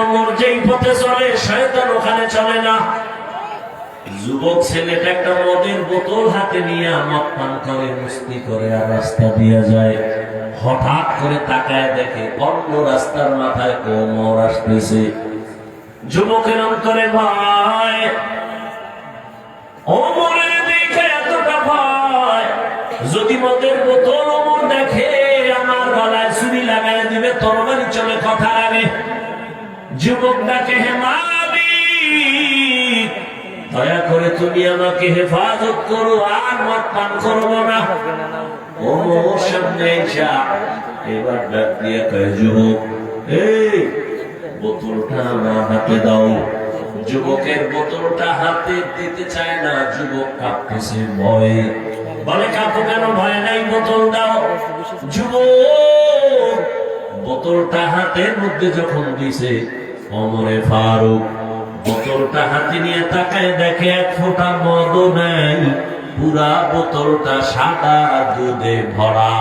ওমর যেই পথে চলে, শয়তান ওখানে চলে না। যুবক ছেলেটা একটা মদের বোতল হাতে নিয়ে মদ পান করে, মুস্তি করে আর রাস্তা দিয়ে যায়। হঠাৎ করে তাকায় দেখে অন্য রাস্তার মাথায় ওমর আসতেছে। যুবকের অন্তরে ভয়। ওমরের দেখে এতটা ভয়। যদি মদের বোতল ওমর দেখে, আমার গলায় ছুরি লাগাই দিবে, তরবারি চলে কথা আগে। যুবক ডাকে হে দয়া করে তুমি আমাকে হেফাজত করো, আর মদ পান করব না। ও সামনে এসা। এবার ডাক দিয়ে কয়, যুবক, এই বোতলটা আমার হাতে দাও। যুবকের বোতলটা হাতে দিতে চায় না, যুবক কাঁপতেছে, ভয়ে। বলে, কাঁপো কেন? ভয় নাই, বোতল দাও। যুবক বোতলটা হাতের মধ্যে যখন দিছে অমরে ফারুক, বোতলটা হাতে নিয়ে তাকায় দেখে এক ফোঁটা মদ নেই পুরা বোতলটা সাদা দুধে ভরা।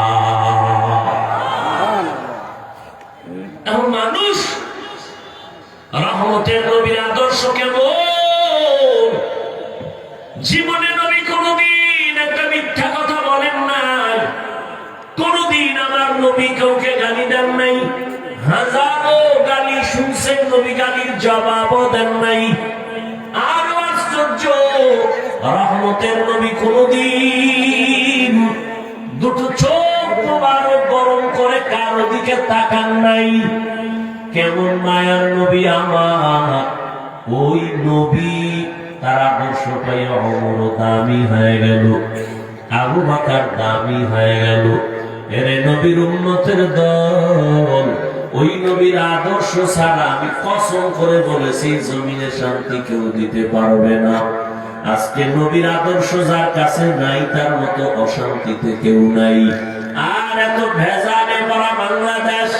মানুষ? রহমতের নবীর আদর্শ কেমন? জীবনে নবী কোনদিন একটা মিথ্যা কথা বলেন নাই। কোনদিন আমার নবী কাউকে গালি দেন নাই। হাজারো গালি শুনছেন নবী গালির জবাবও দেন নাই। আরও আশ্চর্য, রহমতের নবী কোনদিন দুটো চোখ মোবারক গরম করে কারও দিকে তাকান নাই। কেমন মায়ার নবী আমার, ওই নবী তার আদর্শ পাইয়া অমর দামি হয়ে গেল, আবু বাকার দামি হয়ে গেল। এরে নবীর উন্নতের দল ওই নবীর আদর্শ ছাড়া আমি কসম করে বলেছি, জমিনে শান্তি কেউ দিতে পারবে না। আজকে নবীর আদর্শ যার কাছে নাই, তার মতো অশান্তিতে কেউ নাই। আর এত ভেজালে ভরা বাংলাদেশ।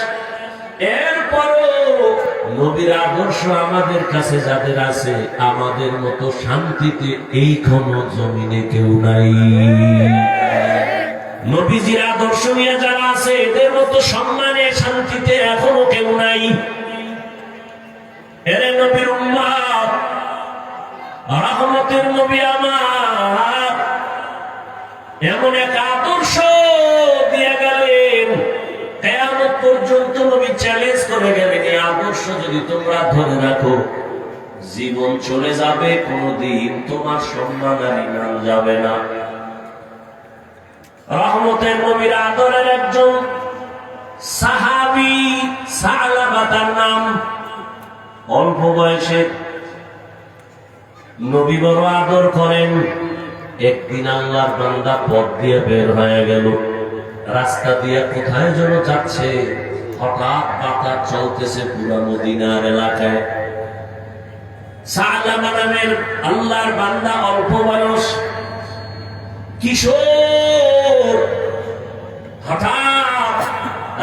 নবীর আদর্শ আমাদের কাছে যাদের আছে, আমাদের মতো শান্তিতে এই কোন জমিনে কেউ নাই। নবীজির আদর্শ নিয়ে যারা আছে, এদের মতো সম্মানে, শান্তিতে এখনও কেউ নাই। এরে নবীর উম্মা রহমতের নবী আমার, এমন এক আদর্শ দিয়ে গেলেন, কেয়ামত পর্যন্ত নবী চ্যালেঞ্জ করে গেলেন এই আদর্শ যদি তোমরা ধরে রাখো, জীবন চলে যাবে, কোনদিন তোমার সম্মান আর যাবে না। রহমতের নবীর আদরের একজন সাহাবি নাম। অল্প বয়সে নবী বড় আদর করেন। একদিন আল্লাহর বান্দা পথ দিয়ে বের হয়ে গেল। রাস্তা দিয়ে কোথায় যেন যাচ্ছে। হঠাৎ বাতাস চলতেছে পুরা মদিনার এলাকায়। সালামা নামের আল্লাহর বান্দা অল্প বয়স। কিশোর! হঠাৎ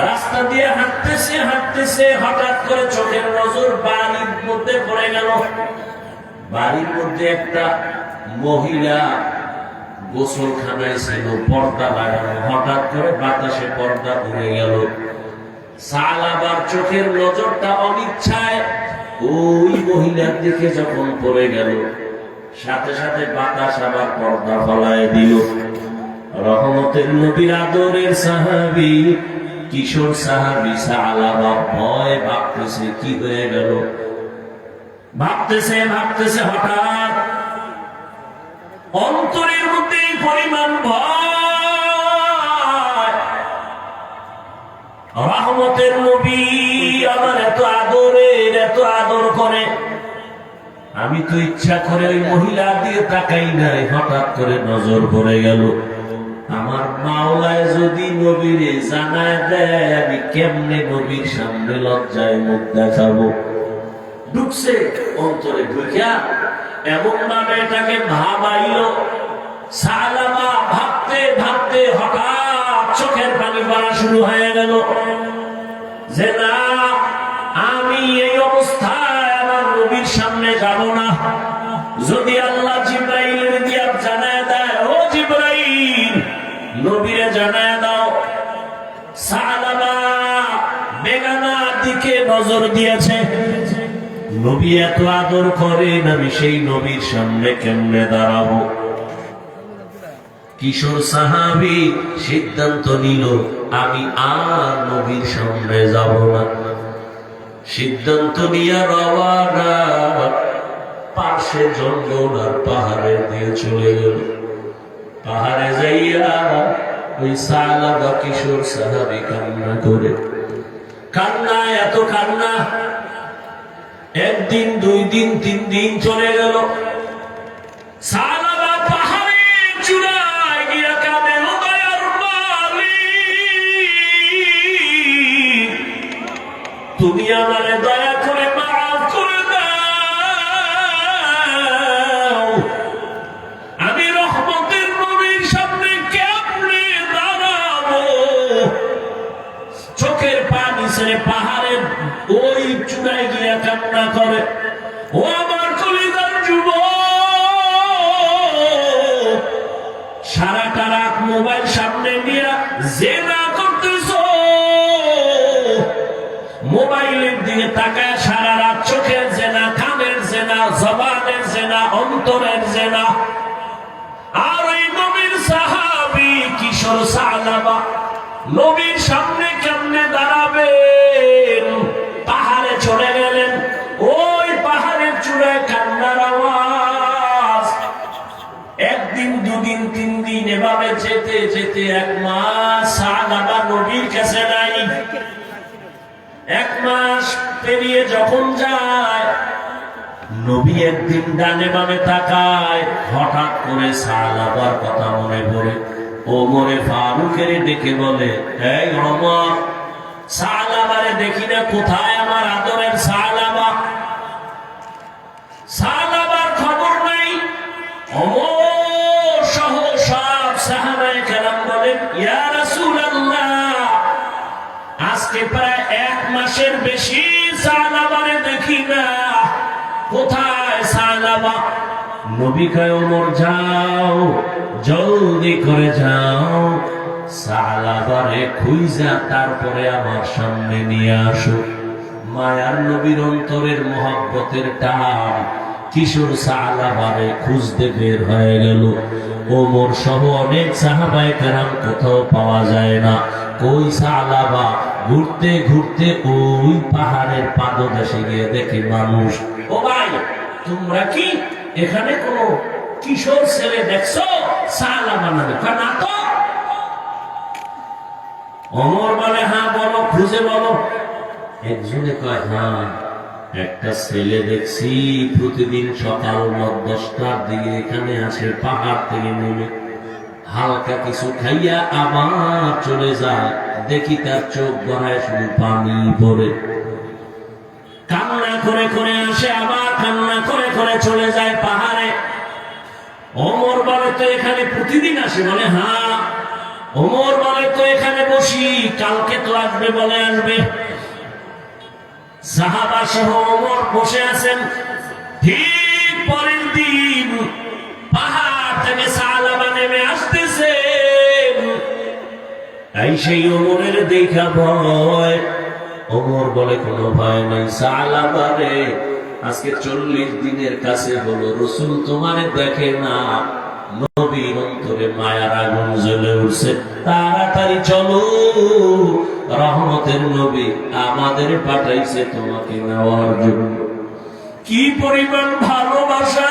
রাস্তা দিয়ে হাঁটতেছে হাঁটতেছে, হঠাৎ করে চোখের নজর বাড়ির মধ্যে পড়ে গেল। বাড়ির মধ্যে একটা মহিলা গোসলখানায় ছিল পর্দা লাগানো। হঠাৎ করে বাতাসে পর্দা উড়ে গেল। সাল আবার চোখের নজরটা অনিচ্ছায় ওই মহিলার দিকে যখন পড়ে গেল, সাথে সাথে বাতাস আবার পর্দা ফলায় দিল। রহমতের নবীর আদরের সাহাবি, কিশোর সাহাবি সালাবা ভয় ভাবতেছে, কি হয়ে গেল? ভাবতেছে ভাবতেছে, হঠাৎ অন্তরের মধ্যে পরিমাণ ভয়। রহমতের নবী আমার এত আদরের, এত আদর করে। আমি তো ইচ্ছা করে ওই মহিলা দিয়ে তাকাই নাই, হঠাৎ করে নজর পড়ে গেল। আমার মাওলায় যদি নবীরে জানায় দেয়, আমি কেমনে নবীর সামনে লজ্জায় মুখ দেখাবো? ঢুকছে অন্তরে ঢুকিয়া এমন ভাবে এটাকে ভাবাইল, সালামা ভাবতে ভাবতে হঠাৎ চোখের পানি পড়া শুরু হয়ে গেল। যে না, আমি এই অবস্থায় আমার নবীর সামনে যাব না। যদি আল্লাহ নবীরে জানায় দাও। সালামা বেগানা দিকে নজর দিয়েছে। নবী এত আদর করেন, আমি সেই নবীর সামনে কেমনে দাঁড়াবো? কিশোর সাহাবি সিদ্ধান্ত নিল, আমি আর নবীর সামনে যাব না। সিদ্ধান্ত নিয়ে রওয়ানা পাশে জঙ্গল আর পাহাড়ে দিয়ে চলে গেল। পাহাড়ে যাইয়া ওই সালা বা কিশোর সাহাবি কান্না করে। কান্না, এত কান্না। একদিন, দুই দিন, তিন দিন চলে গেল। সালাবা পাহাড়ের চূড়ায় গিয়া কাঁদে তুমি আমারে দয়া করে তাকায় সারা রাত চোখের জেনা, কানের জেনা, জবানের জেনা, অন্তরের জেনা। আর ওই নবীর সাহাবি কিশোর সাহাবা নবীর সামনে কেমনে দাঁড়াবেন? পাহাড়ে চলে গেলেন। ওই পাহাড়ের চূড়ায় কান্নার আওয়াজ। একদিন, দুদিন, তিন দিন এভাবে যেতে যেতে এক মাস সাহাবা নবীর কাছে নাই। এক মাস পেরিয়ে যখন যায়, নবী একদিন ডানে বামে তাকায়, হঠাৎ করে সালাবার কথা মনে পড়ে। ও মনে ফারুকের ডেকে বলে, এই অমর সালাবারে দেখি না, কোথায় আমার আদরের সালাবা নবী কয়, ওমর, যাও, জলদি করে যাও। সালাবারে খুঁজা তারপরে আমার সামনে নিয়ে আসো। মায়ার নবীর অন্তরের মহাব্বতের টান কিশোর সাহাবারে খুঁজতে বের হয়ে গেল। ওমর সহ অনেক সাহাবায় কেরাম কোথাও পাওয়া যায় না। কই সাহাবা ঘুরতে ঘুরতে ওই পাহাড়ের পাদদেশে গিয়ে দেখে মানুষ, ও ভাই, তোমরা কি এখানে কোন কিশোর ছেলে দেখছ? নামে কয়, না তো। অমর বলে হ্যাঁ বলো খুঁজে বলো। একজনে কয় হ্যাঁ একটা ছেলে দেখছি প্রতিদিন সকাল দশটার দিকে এখানে আসে পাহাড় থেকে নেমে। হালকা কিছু খাইয়া আবার চলে যায়। দেখি তার চোখ গড়ায় শুধু পানি পড়ে। কান্না করে করে আসে আবার কান্না করে। করে চলে যায় পাহাড়ে। অমর বলে, তো এখানে প্রতিদিন আসে? বলে হ্যাঁ। ওমর বলে, তো এখানে বসি। কালকে তো আসবে, বলে, আসবে। সাহাবা সহ ওমর বসে আছেন। ঠিক পরের দিন পাহাড় থেকে সালাবা নেমে আসতেছে। এই সেই ওমরের দেখা ভয়। ওমর বলে, কোনো ভয় নাই সালাবারে আজকে চল্লিশ দিনের কাছে হলো, রসুল তোমার দেখে না নবীর অন্তরে মায়ার আগুন জ্বলে উঠছে। তাড়াতাড়ি চলো, রহমতের নবী আমাদের পাঠাইছে তোমাকে নেওয়ার জন্য। কি পরিমাণ ভালোবাসা?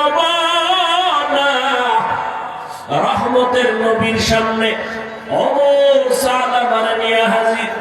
রহমতের নবীর সামনে অমর সাদা নিয়ে হাজির।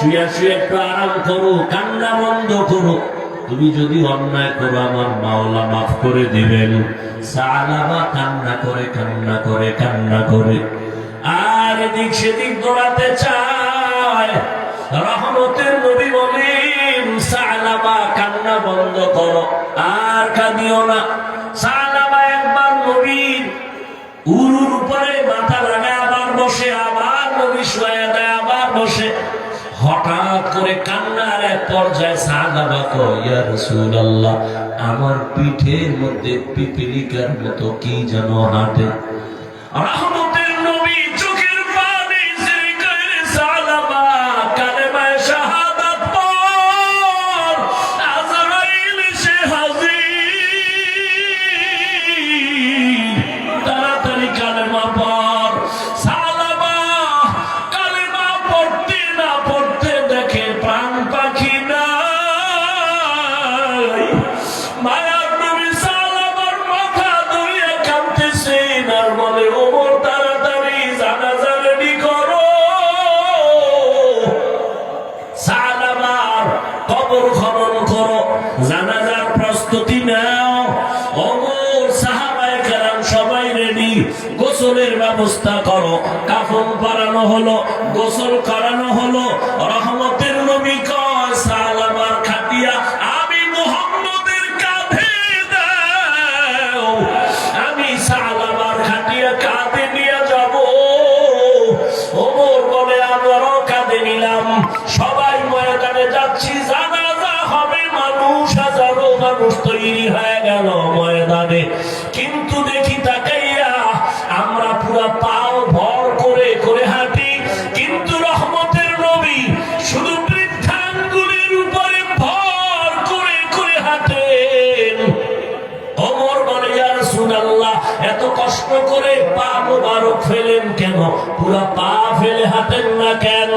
শুয়ে শুয়ে একটু আরাম করো, কান্না বন্ধ করো। তুমি যদি অন্যায় করো, আমার মাওলা মাফ করে দিবেন। সালামা কান্না করে কান্না করে কান্না করে। আর এদিক সেদিক দৌড়াতে চায়। রহমতের নবী বলেন, সালামা কান্না বন্ধ করো, আর কাঁদিও না। আমার পিঠের মধ্যে পিপিলিকার মতো কি যেন হাঁটে? ojo los তোমরা পা ফেলে হাতেন না কেন?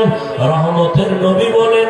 রহমতের নবী বলেন